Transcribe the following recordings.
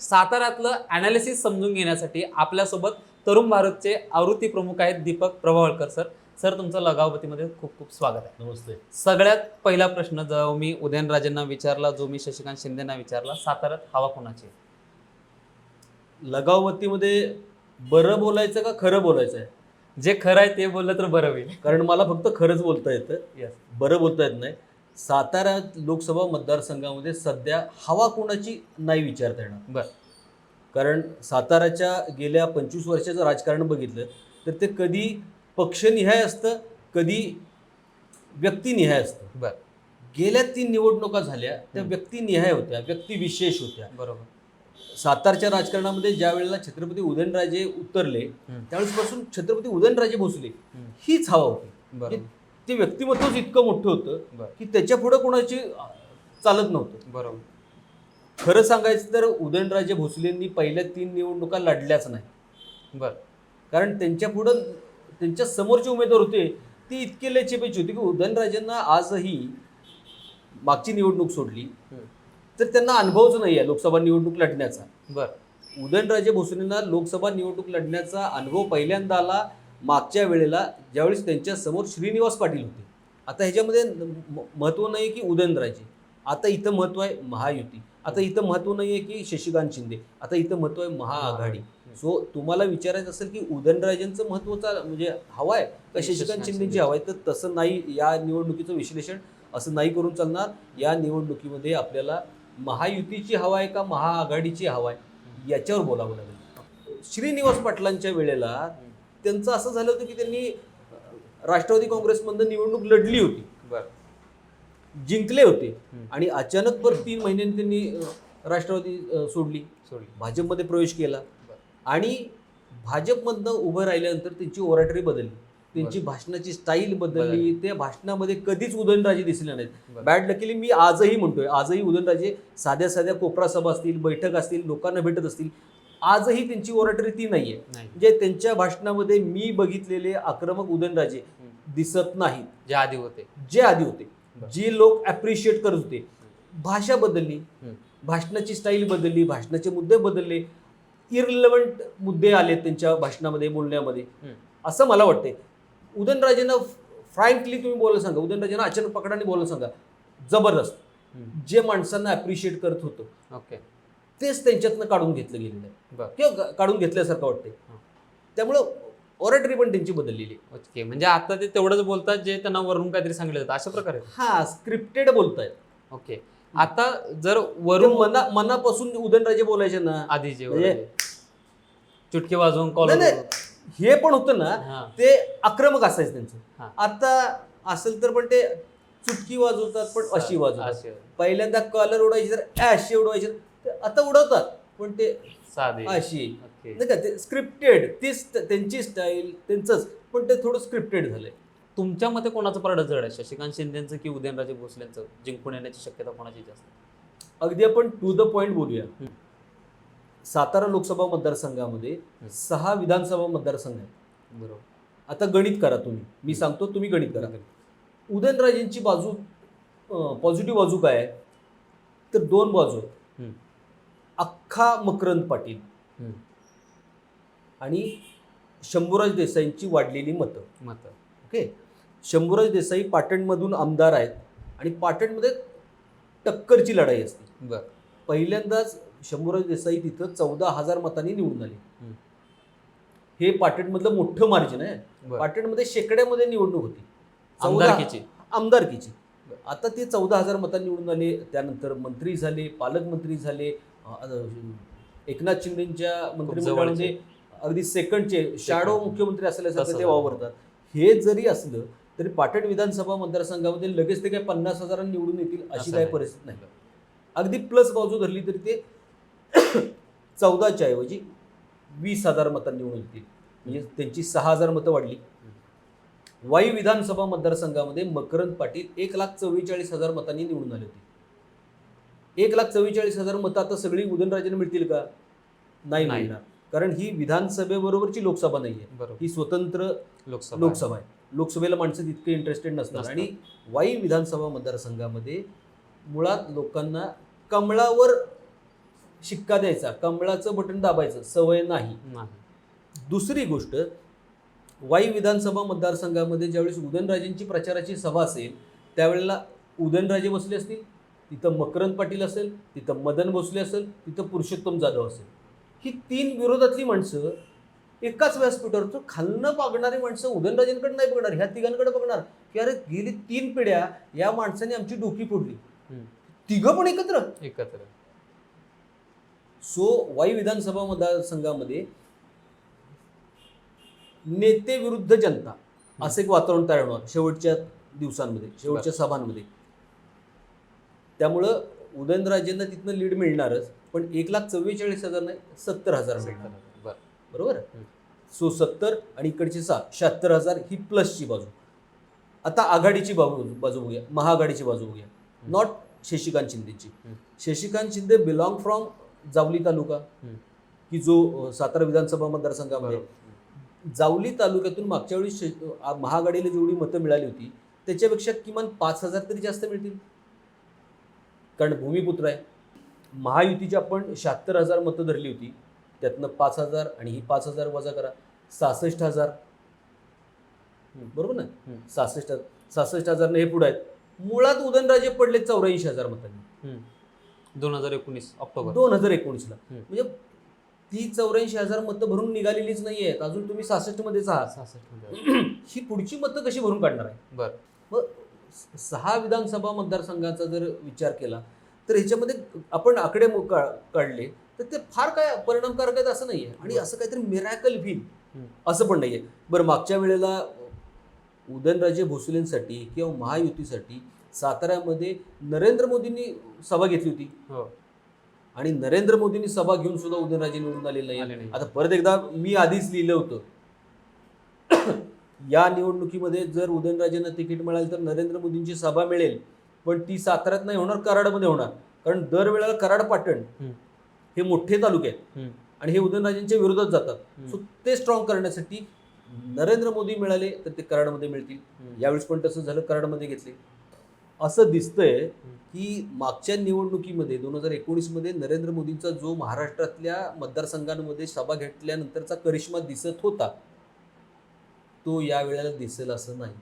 साताऱ्यातलं analysis समजून घेण्यासाठी आपल्यासोबत तरुण भारतचे आवृत्ती प्रमुख आहेत दीपक प्रभावळकर सर. सर तुमचं लगावतीमध्ये खूप खूप स्वागत आहे. नमस्ते. सगळ्यात पहिला प्रश्न जो मी उदयनराजेंना विचारला जो मी शशिकांत शिंदेना विचारला साताऱ्यात हवा कोणाची? लगावतीमध्ये बरं बोलायचं का खरं बोलायचं आहे? जे खरं आहे ते बोललं तर बरं होईल. कारण मला फक्त खरंच बोलता येतं. बरं बोलता येत नाही. सातारा लोकसभा मतदारसंघामध्ये सध्या हवा कोणाची नाही विचारता येणार. बरं. कारण साताराच्या गेल्या पंचवीस वर्षाचं राजकारण बघितलं तर ते कधी पक्षनिहाय असतं कधी व्यक्तिनिहाय असतं. बरं. गेल्या तीन निवडणुका झाल्या त्या. व्यक्तिनिहाय होत्या व्यक्तिविशेष होत्या. बरोबर. सातारच्या राजकारणामध्ये ज्या वेळेला छत्रपती उदयनराजे उतरले. त्यावेळेसपासून छत्रपती उदयनराजे भोसले. हीच हवा होती. बरोबर. ते व्यक्तिमत्वच इतकं मोठं होतं की त्याच्या पुढे कोणाची चालत नव्हतं. बरोबर. खरं सांगायचं तर उदयनराजे भोसलेंनी पहिल्या तीन निवडणुका लढल्याच नाही. बरं. कारण त्यांच्या पुढं त्यांच्या समोरचे उमेदवार होते ती इतके लचेपेची होती की उदयनराजेंना आजही मागची निवडणूक सोडली. तर त्यांना अनुभवच नाही आहे लोकसभा निवडणूक लढण्याचा. बरं. उदयनराजे भोसलेंना लोकसभा निवडणूक लढण्याचा अनुभव पहिल्यांदा आला मागच्या वेळेला ज्यावेळेस त्यांच्यासमोर श्रीनिवास पाटील होते. आता ह्याच्यामध्ये म- महत्त्व नाही की उदयनराजे. आता इथं महत्त्व आहे महायुती. आता इथं महत्त्व नाही आहे की शशिकांत शिंदे. आता इथं महत्त्व आहे महाआघाडी. सो तुम्हाला विचारायचं असेल की उदयनराजेंचं महत्त्वाचा म्हणजे हवा आहे का शशिकांत शिंदेची हवा आहे तर तसं नाही या निवडणुकीचं विश्लेषण असं नाही करून चालणार. या निवडणुकीमध्ये आपल्याला महायुतीची हवा आहे का महाआघाडीची हवा आहे याच्यावर बोलावं लागेल. श्रीनिवास पाटलांच्या वेळेला त्यांचं असं झालं होतं की त्यांनी राष्ट्रवादी काँग्रेसमधनं निवडणूक लढली होती बरं जिंकले होते. आणि अचानक परत तीन महिन्यांनी त्यांनी राष्ट्रवादी सोडली सोडली भाजपमध्ये प्रवेश केला. आणि भाजपमधनं उभं राहिल्यानंतर त्यांची ओराटरी बदलली त्यांची. भाषणाची स्टाईल बदलली. त्या भाषणामध्ये कधीच उदयनराजे दिसले नाहीत. बॅड लकीली मी आजही म्हणतोय आजही उदयनराजे साध्या साध्या कोपरा सभा असतील बैठक असतील लोकांना भेटत असतील आजही त्यांची ओराटरी ती नाहीये. नाही. म्हणजे त्यांच्या भाषणामध्ये मी बघितलेले आक्रमक उदयनराजे. दिसत नाहीत. जे आधी होते. जे आधी होते. जे लोक अप्रिशिएट करत होते. भाषा बदलली. भाषणाची स्टाईल बदलली. भाषणाचे मुद्दे बदलले. इररिलेव्हंट मुद्दे आले त्यांच्या भाषणामध्ये बोलण्यामध्ये. असं मला वाटतंय. उदयनराजेंना फ्रँकली तुम्ही बोलायला सांगा. उदयनराजेंना अचानक पकडाने बोलायला सांगा. जबरदस्त. जे माणसांना अप्रिशिएट करत होतं. ओके तेच त्यांच्यातनं काढून घेतलं गेलेलं आहे. किंवा काढून घेतल्यासारखं वाटतंय. त्यामुळं ऑरेटरी पण त्यांची बदललेली ओके म्हणजे आता ते तेवढंच बोलतात जे त्यांना वरून काहीतरी सांगितलं जातं अशा प्रकारे? हा स्क्रिप्टेड बोलतायत. ओके. आता जर वरून मना मनापासून उदयनराजे बोलायचे ना आधी जे म्हणजे- चुटके वाजवून कॉल. हे पण होतं ना ते आक्रमक असायचं. त्यांचं. आता असेल तर पण ते चुटकी वाजवतात पण अशी वाजवतात. पहिल्यांदा कॉलर उडवायची तर अशी उडवायची आता उडवतात पण ते साधे. अशी. नाही का ते स्क्रिप्टेड तीच त्यांची स्टाईल त्यांचंच पण ते थोडं स्क्रिप्टेड झालंय. तुमच्या मते कोणाचं पारडं जड आहे? शशिकांत शिंदेचं की उदयनराजे भोसलेंचं? जिंकून येण्याची शक्यता कोणाची जास्त? अगदी आपण टू द पॉइंट बोलूया. सातारा लोकसभा मतदारसंघामध्ये. सहा विधानसभा मतदारसंघ आहेत. बरोबर. आता गणित करा तुम्ही. मी सांगतो तुम्ही गणित करा. उदयनराजेंची बाजू पॉझिटिव्ह बाजू काय आहे? तर दोन बाजू आहेत. अख्खा मकरंद पाटील. आणि शंभूराज देसाईंची वाढलेली मतं. मत. ओके? शंभूराज देसाई पाटणमधून आमदार आहेत आणि पाटणमध्ये टक्करची लढाई असते. बर. पहिल्यांदाच शंभूराज देसाई तिथं चौदा हजार मतांनी निवडून आले. हं. पाटणमधलं मोठं मार्जिन आहे. पाटणमध्ये शेकड्यामध्ये निवडणूक होती. आमदारकीची. आमदारकीची. आता ते चौदा हजार मतांनी निवडून आले. त्यानंतर मंत्री झाले पालकमंत्री झाले एकनाथ शिंदेच्या मंत्रिमंडळामध्ये अगदी सेकंडचे शॅडो. मुख्यमंत्री असल्यासारखे ते. वावरतात हे जरी असलं तरी पाटण विधानसभा मतदारसंघामध्ये लगेच ते काय पन्नास हजारांनी निवडून येतील अशी काही. परिस्थिती नाही अगदी प्लस बाजू धरली तरी ते चौदाच्या ऐवजी वीस हजार मतांनी निवडून येतील म्हणजे त्यांची सहा हजार मतं वाढली वाई विधानसभा मतदारसंघामध्ये मकरंद पाटील एक लाख चव्वेचाळीस हजार मतांनी निवडून आले होते एक लाख चव्वेचाळीस हजार मतं आता सगळी उदयनराजेंना मिळतील का? नाही नाही. मिळणार. कारण ही विधानसभेबरोबरची लोकसभा नाही आहे बरोबर. ही स्वतंत्र लोकसभा. लोकसभा आहे. लोकसभेला माणसं तितके इंटरेस्टेड नसतात. आणि वाई विधानसभा मतदारसंघामध्ये मुळात लोकांना कमळावर शिक्का द्यायचा कमळाचं बटन दाबायचं सवय नाही. नाही. दुसरी गोष्ट वाई विधानसभा मतदारसंघामध्ये ज्यावेळेस उदयनराजेंची प्रचाराची सभा असेल त्यावेळेला उदयनराजे बसले असतील? तिथं मकरंद पाटील असेल तिथं मदन भोसले असेल तिथं पुरुषोत्तम जाधव असेल. ही तीन विरोधातली माणसं एकाच व्यासपीठावर खालनं बघणारी माणसं उदयनराजेंकडे नाही बघणार ह्या तिघांकडे बघणार. की अरे गेली तीन पिढ्या या माणसाने आमची डोकी फोडली. तिघं पण एकत्र. एकत्र. सो वाई विधानसभा मतदारसंघामध्ये नेते विरुद्ध जनता असं एक वातावरण तयार होणार शेवटच्या दिवसांमध्ये शेवटच्या सभांमध्ये. त्यामुळं उदयनराजेंना तिथनं लीड मिळणारच पण एक लाख चव्वेचाळीस हजार नाही सत्तर हजार मिळणार. बर. बरोबर. सो सत्तर आणि इकडचे सहा शहात्तर हजार ही प्लसची बाजू. आता आघाडीची बाजू बाजू बघूया महाआघाडीची बाजू बघूया. Not Shashikant शिंदेची. Shashikant Shinde belong from Javali taluka. की जो सातारा विधानसभा मतदारसंघामध्ये. जावली तालुक्यातून मागच्या वेळी महाआघाडीला जेवढी मतं मिळाली होती त्याच्यापेक्षा किमान पाच हजार तरी जास्त मिळतील. कारण भूमिपुत्र आहे. महायुतीची आपण शहात्तर हजार मतं धरली होती. त्यातनं पाच हजार आणि ही पाच हजार वजा करा. सहासष्ट हजार. बरोबर ना. सहासष्ट सहासष्ट हजारने हे पुढे आहेत. मुळात उदयनराजे पडले चौऱ्याऐंशी हजार मतांनी. दोन हजार एकोणीस ऑक्टोबर. दोन हजार एकोणीसला. म्हणजे ती चौऱ्याऐंशी हजार मतं भरून निघालेलीच नाही आहेत अजून तुम्ही सहासष्ट मध्येच आहात. सहासष्ट. ही पुढची मतं कशी भरून काढणार आहे? बर. सहा विधानसभा मतदारसंघाचा जर विचार केला तर ह्याच्यामध्ये आपण आकडे काढले तर ते फार काय परिणामकारक आहेत असं नाहीये. आणि असं काहीतरी मिरॅकल व्हील. असं पण नाहीये. बरं मागच्या वेळेला उदयनराजे भोसलेंसाठी किंवा महायुतीसाठी साताऱ्यामध्ये नरेंद्र मोदींनी सभा घेतली होती. हो. आणि नरेंद्र मोदींनी सभा घेऊन सुद्धा उदयनराजे निवडून आलेले नाही आले नाही. आता परत एकदा मी आधीच लिहिलं होतं या निवडणुकीमध्ये जर उदयनराजेंना तिकीट मिळालं तर नरेंद्र मोदींची सभा मिळेल पण ती साताऱ्यात नाही होणार कराडमध्ये होणार कारण दरवेळेला कराड पाटण. हे मोठे तालुके आहेत. आणि हे उदयनराजेंच्या विरोधात जातात. सो ते स्ट्रॉंग करण्यासाठी नरेंद्र मोदी मिळाले तर ते कराडमध्ये मिळतील. यावेळेस पण तसं झालं कराडमध्ये घेतले असं दिसतंय की मागच्या निवडणुकीमध्ये दोन हजार एकोणीसमध्ये नरेंद्र मोदींचा जो महाराष्ट्रातल्या मतदारसंघांमध्ये सभा घेतल्यानंतरचा करिश्मा दिसत होता तो या वेळेला दिसेल असं नाही.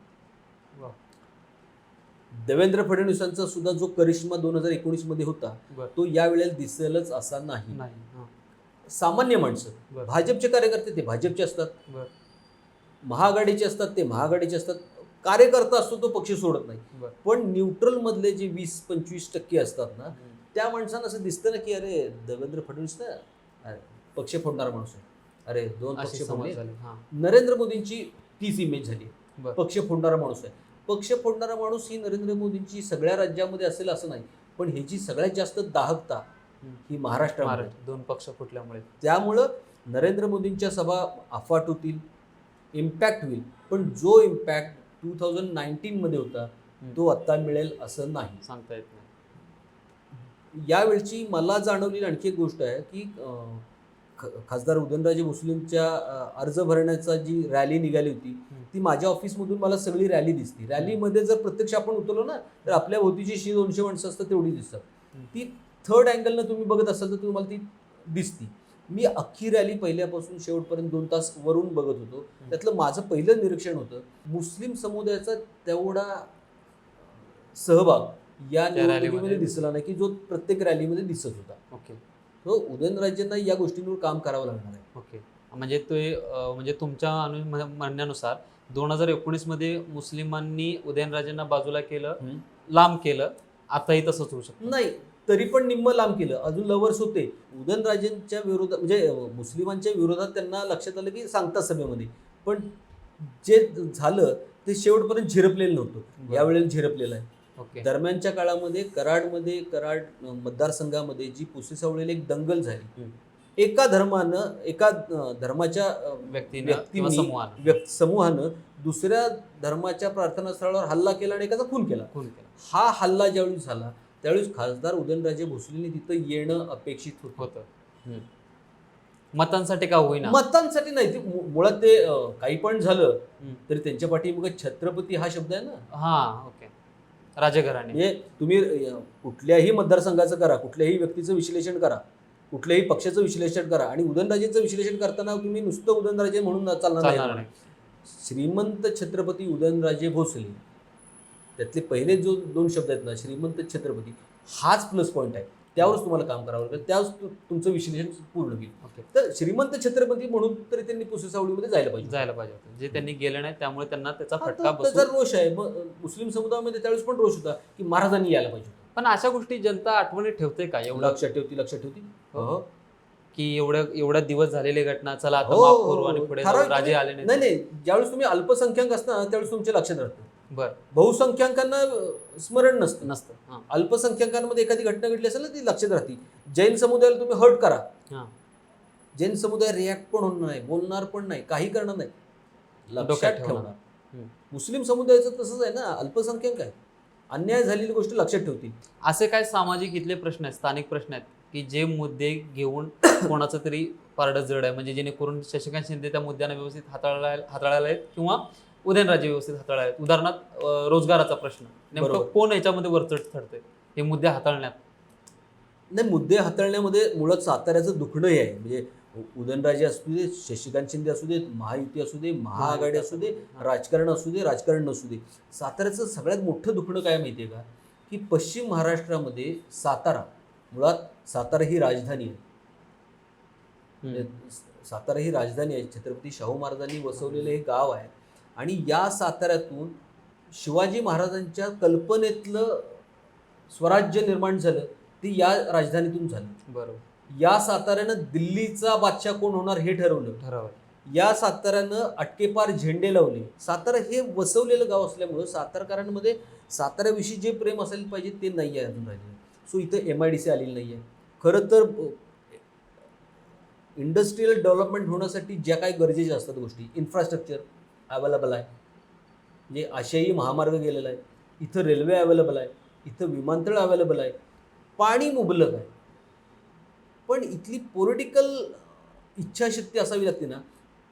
देवेंद्र फडणवीसांचा सुद्धा जो करिश्मा दोन हजार एकोणीसमध्ये होता बर. तो या वेळेला दिसेलच असा नाही. सामान्य माणसं भाजपचे कार्यकर्ते ते भाजपचे असतात. महाआघाडीचे असतात ते महाआघाडीचे असतात. कार्यकर्ता असतो तो पक्ष सोडत नाही. पण न्यूट्रल मधले जे वीस पंचवीस टक्के असतात ना. त्या माणसांना असं दिसतं ना की अरे देवेंद्र फडणवीस ना अरे, पक्ष फोडणारा माणूस आहे. अरे दोन पक्ष नरेंद्र मोदींची तीच इमेज झाली. पक्ष फोडणारा माणूस आहे. पक्ष फोडणारा माणूस ही नरेंद्र मोदींची सगळ्या राज्यामध्ये असेल असं नाही. पण ह्याची सगळ्यात जास्त दाहकता. ही. महाराष्ट्र दोन पक्ष फुटल्यामुळे. त्यामुळं नरेंद्र मोदींच्या सभा अफाट होतील इम्पॅक्ट होईल. पण जो इम्पॅक्ट टू थाउजंड नाईन्टीनमध्ये होता तो आत्ता मिळेल असं नाही. सांगता येत नाही. यावेळची मला जाणवलेली आणखी एक गोष्ट आहे की ख- खासदार उदयनराजे भोसलेंच्या अं, अर्ज भरण्याचा जी रॅली निघाली होती ती माझ्या ऑफिसमधून मला सगळी रॅली दिसती रॅलीमध्ये जर प्रत्यक्ष आपण उतरलो ना तर आपल्या भोवतीची शी दोनशे माणसं असतात तेवढी दिसतात. ती थर्ड अँगलनं तुम्ही बघत असाल तर तुम्हाला ती दिसती. मी अख्खी रॅली पहिल्यापासून शेवटपर्यंत दोन तास वरून बघत होतो. त्यातलं माझं पहिलं निरीक्षण होतं मुस्लिम समुदायाचा तेवढा सहभाग या रॅलीमध्ये दिसला नाही की जो प्रत्येक रॅलीमध्ये दिसत होता. ओके. उदयनराजेंना या गोष्टींवर काम करावं लागणार आहे. ओके. म्हणजे ते म्हणजे तुमच्या अनु म्ह- म्हणण्यानुसार दोन हजार एकोणीसमध्ये मुस्लिमांनी उदयनराजेंना बाजूला केलं. लांब केलं आताही तसंच होऊ शकतं. नाही तरी पण निम्म लांब केलं. अजून लवर्स होते. उदयनराजेंच्या विरोधात म्हणजे मुस्लिमांच्या विरोधात त्यांना लक्षात आलं की सांगतात सभेमध्ये. पण जे झालं ते शेवटपर्यंत झिरपलेलं नव्हतं. यावेळेला झिरपलेलं आहे. दरम्यानच्या काळामध्ये कराडमध्ये कराड मतदारसंघामध्ये जी पुसेसावळीला एक दंगल झाली. एका धर्मानं एका धर्माच्या व्यक्तीनं समूहानं. दुसऱ्या धर्माच्या प्रार्थनास्थळावर हल्ला केला आणि एकाचा खून केला. खून केला. हा हल्ला ज्यावेळी झाला त्यावेळी खासदार उदयनराजे भोसलेंनी तिथं येणं अपेक्षित होतं. होतं. मतांसाठी का होईना? मतांसाठी नाही ते मुळात ते काही पण झालं. तरी त्यांच्या पाठी मग छत्रपती हा शब्द आहे ना? हा ओके. राजघराणे. म्हणजे तुम्ही कुठल्याही मतदारसंघाचं करा कुठल्याही व्यक्तीचं विश्लेषण करा कुठल्याही पक्षाचं विश्लेषण करा आणि उदयनराजेंचं विश्लेषण करताना तुम्ही नुसतं उदयनराजे म्हणून चालणार नाही. श्रीमंत छत्रपती उदयनराजे भोसले त्यातले पहिले जो दोन शब्द आहेत ना श्रीमंत छत्रपती हाच प्लस पॉईंट आहे. त्यावरच तुम्हाला काम करावं लागेल. त्याच तु- तुमचं विश्लेषण पूर्ण होईल. ओके. तर श्रीमंत छत्रपती म्हणून तरी त्यांनी पुसे सावळीमध्ये जायला पाहिजे. जायला पाहिजे जे त्यांनी गेलं नाही त्यामुळे त्यांना त्याचा फटका त्याचा रोष आहे मग मुस्लिम समुदायामध्ये त्यावेळेस पण रोष होता की महाराजांनी यायला पाहिजे. पण अशा गोष्टी जनता आठवणीत ठेवते का एवढं? लक्षात ठेवती लक्षात ठेवती. हो. की एवढ्या एवढ्या दिवस झालेली घटना चला आता हो, माफ करू आणि. पुढे. राजे आले नाही नाही. ज्यावेळेस तुम्ही अल्पसंख्याक असता त्यावेळेस तुमच्या लक्षात राहतं. बर. बहुसंख्याकांना अं, स्मरण नसतं. नसतं. हा. अल्पसंख्याकांमध्ये एखादी घटना घडली असेल ना ती लक्षात राहते. जैन समुदायाला तुम्ही हर्ट करा. हा. जैन समुदाय रिॲक्ट पण होणार नाही बोलणार पण नाही काही करणार नाही. लक्षात ठेवणार. मुस्लिम समुदायाचं तसंच आहे ना अल्पसंख्याक आहे. अन्याय झालेली गोष्ट लक्षात ठेवतील. असे काय सामाजिक इथले प्रश्न आहेत स्थानिक प्रश्न आहेत की जे मुद्दे घेऊन कोणाचं तरी पारडं जड आहे? म्हणजे जेणेकरून शशिकांत शिंदे त्या मुद्द्यांना व्यवस्थित हाताळायला हाताळायला आहेत किंवा उदयनराजे व्यवस्थित आहेत उदाहरणार्थ अं, रोजगाराचा प्रश्न. नेमकं बरोबर. कोण याच्यामध्ये वरचढ ठरते हे मुद्दे हाताळण्यात. नाही मुद्दे हाताळण्यामध्ये मुळात साताऱ्याचं दुखणं हे आहे. म्हणजे उ- उदयनराजे असू दे शशिकांत शिंदे असू देत महायुती असू दे महाआघाडी असू दे राजकारण असू दे राजकारण नसू दे. साताऱ्याचं सगळ्यात मोठं दुखणं काय माहिती आहे का? की पश्चिम महाराष्ट्रामध्ये सातारा मुळात सातारा ही राजधानी आहे. म्हणजे सातारा ही राजधानी आहे. छत्रपती शाहू महाराजांनी वसवलेलं हे गाव आहे. आणि या साताऱ्यातून शिवाजी महाराजांच्या कल्पनेतलं स्वराज्य निर्माण झालं ते या राजधानीतून झालं. बरोबर. या साताऱ्यानं दिल्लीचा बादशाह कोण होणार हे ठरवलं. ठरवलं या साताऱ्यानं अटकेपार झेंडे लावले. सातारा हे वसवलेलं गाव असल्यामुळं सातारकरांमध्ये साताऱ्याविषयी जे प्रेम असायला पाहिजे ते नाही आहे अजून राहिलेलं सो इथं एम आय डी सी आलेली नाही आहे खरं तर इंडस्ट्रीयल डेव्हलपमेंट होण्यासाठी ज्या काही गरजेच्या असतात गोष्टी इन्फ्रास्ट्रक्चर ॲवेलेबल आहे. म्हणजे आशियाई महामार्ग गेलेला आहे. इथं रेल्वे अवेलेबल आहे. इथं विमानतळ अवेलेबल आहे. पाणी मुबलक आहे. पण इथली पॉलिटिकल इच्छाशक्ती असावी लागते ना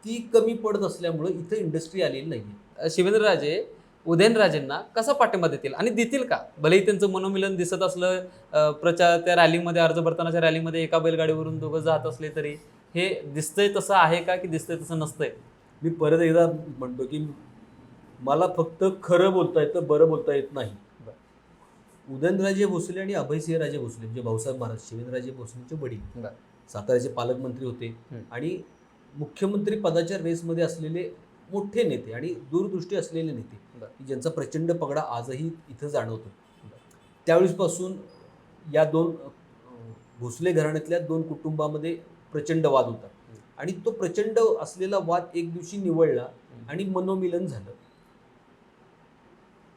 ती कमी पडत असल्यामुळं इथं इंडस्ट्री आलेली नाही आहे शिवेंद्रराजे उदयनराजेंना कसा पाठिंबा देतील आणि देतील का? भलेही त्यांचं मनोमिलन दिसत असलं प्रचार त्या रॅलीमध्ये अर्ज भरतानाच्या रॅलीमध्ये एका बैलगाडीवरून दोघं जात असले तरी हे दिसतंय तसं आहे का की दिसतंय तसं नसतंय? मी परत एकदा म्हणतो की मला फक्त खरं बोलता येतं बरं बोलता येत नाही उदयनराजे भोसले आणि अभयसिंहराजे भोसले म्हणजे भाऊसाहेब महाराज शिवेंद्रराजे भोसलेंचे वडील. साताऱ्याचे पालकमंत्री होते. आणि मुख्यमंत्री पदाच्या रेसमध्ये असलेले मोठे नेते आणि दूरदृष्टी असलेले नेते. की ज्यांचा प्रचंड पगडा आजही इथं जाणवतो त्यावेळेसपासून या दोन भोसले घराण्यातल्या दोन कुटुंबामध्ये प्रचंड वाद होता आणि तो प्रचंड असलेला वाद एक दिवशी निवळला आणि मनोमिलन झालं.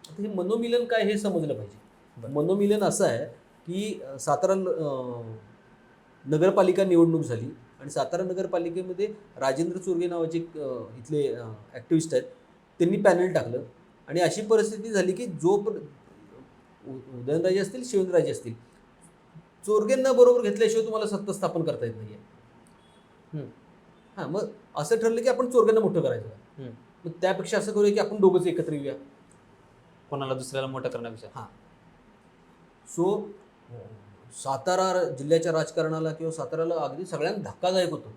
आता हे मनोमिलन काय हे समजलं पाहिजे. मनोमिलन असं आहे की सातारा नगरपालिका निवडणूक झाली आणि सातारा नगरपालिकेमध्ये राजेंद्र चोरगे नावाचे इथले ॲक्टिव्हिस्ट आहेत. त्यांनी पॅनल टाकलं आणि अशी परिस्थिती झाली की जो उदयनराजे असतील शिवेंद्रराजे असतील चोरगेंना बरोबर घेतल्याशिवाय तुम्हाला सत्ता स्थापन करता येत नाही हम्म. हां मग असं ठरलं की आपण चोरग्यांना मोठं करायचं. मग त्यापेक्षा असं करूया की आपण दोघंच एकत्र येऊया. कोणाला दुसऱ्याला मोठं करण्यापेक्षा? सो सातारा जिल्ह्याच्या राजकारणाला किंवा साताऱ्याला अगदी सगळ्यांना धक्कादायक होतं.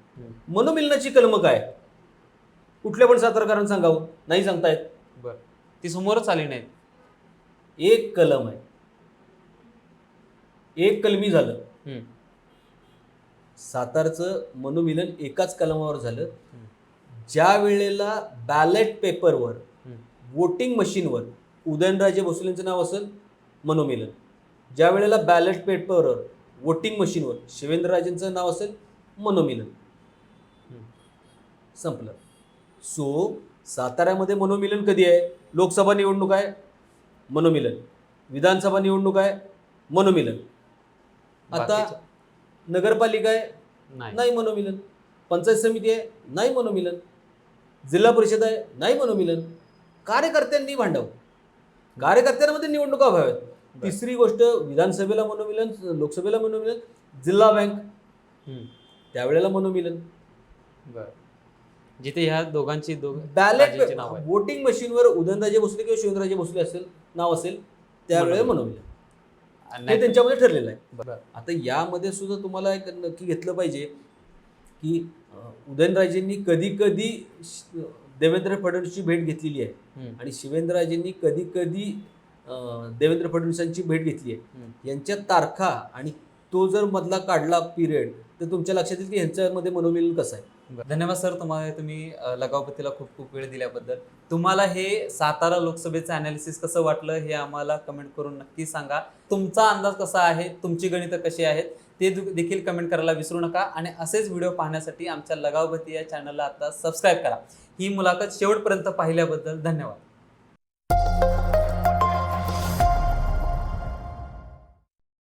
मनोमिलनाची कलम काय? कुठल्या पण सातारकरांना सांगावं. नाही सांगतायत. बरं. ती समोरच आली नाहीत. एक कलम आहे. एक कलमी झालं. सातारचं मनोमिलन एकाच कलमावर झालं. ज्या वेळेला बॅलेट पेपरवर वोटिंग मशीनवर उदयनराजे भोसलेंचं नाव असेल मनोमिलन. ज्या वेळेला बॅलेट पेपरवर वोटिंग मशीनवर शिवेंद्रराजेंचं नाव असेल मनोमिलन. संपलं. सो साताऱ्यामध्ये मनोमिलन कधी आहे? लोकसभा निवडणूक आहे मनोमिलन. विधानसभा निवडणूक आहे मनोमिलन. आता नगरपालिका आहे नाही. नाही मनोमिलन. पंचायत समिती आहे नाही मनोमिलन. जिल्हा परिषद आहे नाही मनोमिलन. कार्यकर्त्यांनी भांडव. कार्यकर्त्यांमध्ये निवडणुका व्हाव्यात. तिसरी गोष्ट विधानसभेला मनोमिलन लोकसभेला मनोमिलन जिल्हा बँक. त्यावेळेला मनोमिलन. बरं. जिथे ह्या दोघांची दोघ बॅलेट वोटिंग मशीनवर उदयनराजे भोसले किंवा शिवेंद्रराजे भोसले असेल नाव असेल त्यावेळेला मनोमिलन. हे त्यांच्यामध्ये ठरलेलं आहे. आता यामध्ये सुद्धा तुम्हाला एक नक्की घेतलं पाहिजे की उदयनराजेंनी कधी कधी देवेंद्र फडणवीसची भेट घेतलेली आहे. आणि शिवेंद्रराजेंनी कधी कधी देवेंद्र फडणवीसांची भेट घेतली आहे. यांच्या तारखा आणि तो जर मधला काढला पिरियड तर तुमच्या लक्षात येईल की ह्यांच्यामध्ये मनोमिलन कसं आहे. धन्यवाद सर तुम्हाला तुम्ही लगावपतीला खूप खूप वेळ दिल्याबद्दल. तुम्हाला हे सातारा लोकसभेचं अनालिसिस कसं वाटलं हे आम्हाला कमेंट करून नक्की सांगा. तुमचा अंदाज कसा आहे तुमची गणितं कशी आहेत ते देखील कमेंट करायला विसरू नका. आणि असेच व्हिडिओ पाहण्यासाठी आमच्या लगावपती या चॅनलला आता सबस्क्राईब करा. ही मुलाखत शेवटपर्यंत पाहिल्याबद्दल धन्यवाद.